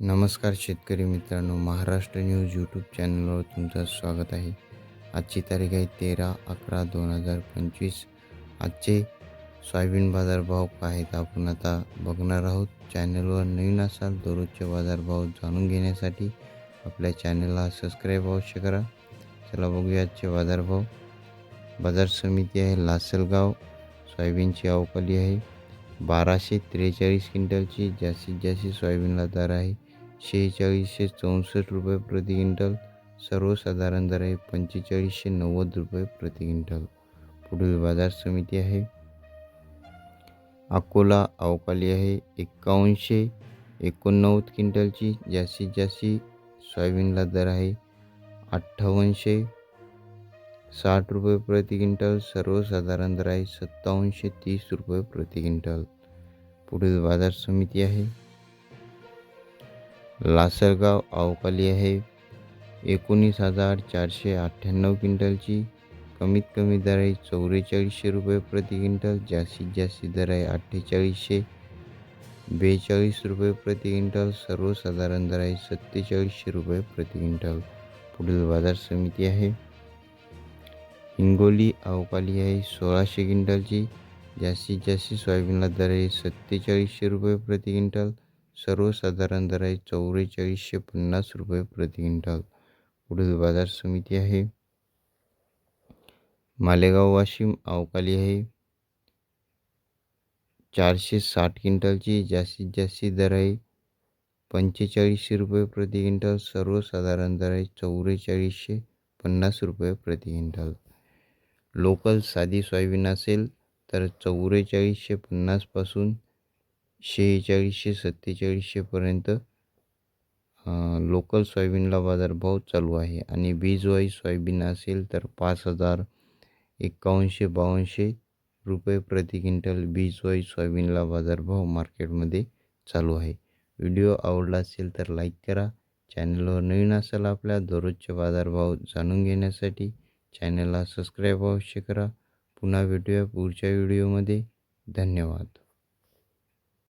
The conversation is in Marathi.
नमस्कार शेतकरी मित्रांनो महाराष्ट्र न्यूज यूट्यूब चॅनलवर तुमचं स्वागत आहे. आजची तारीख आहे तेरा अकरा दोन हजार पंचवीस. आजचे सोयाबीन बाजारभाव काय आहेत आपण आता बघणार आहोत. चॅनलवर नवीन असाल दररोजचे बाजारभाव जाणून घेण्यासाठी आपल्या चॅनलला सबस्क्राईब अवश्य करा. चला बघूया आजचे बाजारभाव. बाजार समिती आहे लासलगाव. सोयाबीनची अवकाली आहे. बाराशे त्रेचाळीस क्विंटलची जास्तीत जास्त सोयाबीनला दर आहे. शेहेचाळीसशे चौसष्ट रुपये प्रति क्विंटल. सर्वसाधारण दर आहे पंचेचाळीसशे नव्वद रुपये प्रति क्विंटल. पुढील बाजार समिती आहे. अकोला अवकाली आहे. एक्कावनशे एकोणनव्वद क्विंटलची जास्तीत जास्त सोयाबीनला दर आहे. अठ्ठावनशे साठ रुपये प्रति क्विंटल. सर्वसाधारण दर आहे सत्तावनशे तीस रुपये प्रति क्विंटल. पुढील बाजार समिती आहे. लासलगाव अवकाली आहे. एकोणीस हजार चारशे अठ्ठ्याण्णव क्विंटलची कमीत कमी दर आहे चौवेचाळीसशे रुपये प्रति क्विंटल जास्तीत जास्त दर आहे अठ्ठेचाळीसशे बेचाळीस रुपये प्रति क्विंटल सर्वसाधारण दर आहे सत्तेचाळीसशे रुपये प्रति क्विंटल. पुढील बाजार समिती आहे. हिंगोली अवकाली आहे सोळाशे क्विंटलची जास्तीत जास्त सोयाबीनला दर आहे सत्तेचाळीसशे रुपये प्रति क्विंटल सर्वसाधारण दर आहे चौवेचाळीसशे पन्नास रुपये प्रति क्विंटल. पुढील बाजार समिती आहे. मालेगाव वाशिम अवकाली आहे. चारशे साठ क्विंटलची जास्तीत जास्त दर आहे पंचेचाळीसशे रुपये प्रति क्विंटल. सर्वसाधारण दर आहे चौवेचाळीसशे पन्नास रुपये प्रति क्विंटल. लोकल साधी सोयाबीन असेल तर चौवेचाळीसशे पन्नासपासून शेहेचाळीसशे सत्तेचाळीसशेपर्यंत लोकल सोयाबीनला बाजारभाव चालू आहे आणि बीजवाई सोयाबीन असेल तर पाच हजार एक्कावनशे बावनशे रुपये प्रति क्विंटल बीजवाई सोयाबीनला बाजारभाव मार्केटमध्ये चालू आहे. व्हिडिओ आवडला असेल तर लाईक करा. चॅनलवर नवीन असाल आपल्या दररोजचे बाजारभाव जाणून घेण्यासाठी चॅनलला सबस्क्राईब अवश्य करा. पुन्हा भेटूया पुढच्या व्हिडिओमध्ये. धन्यवाद.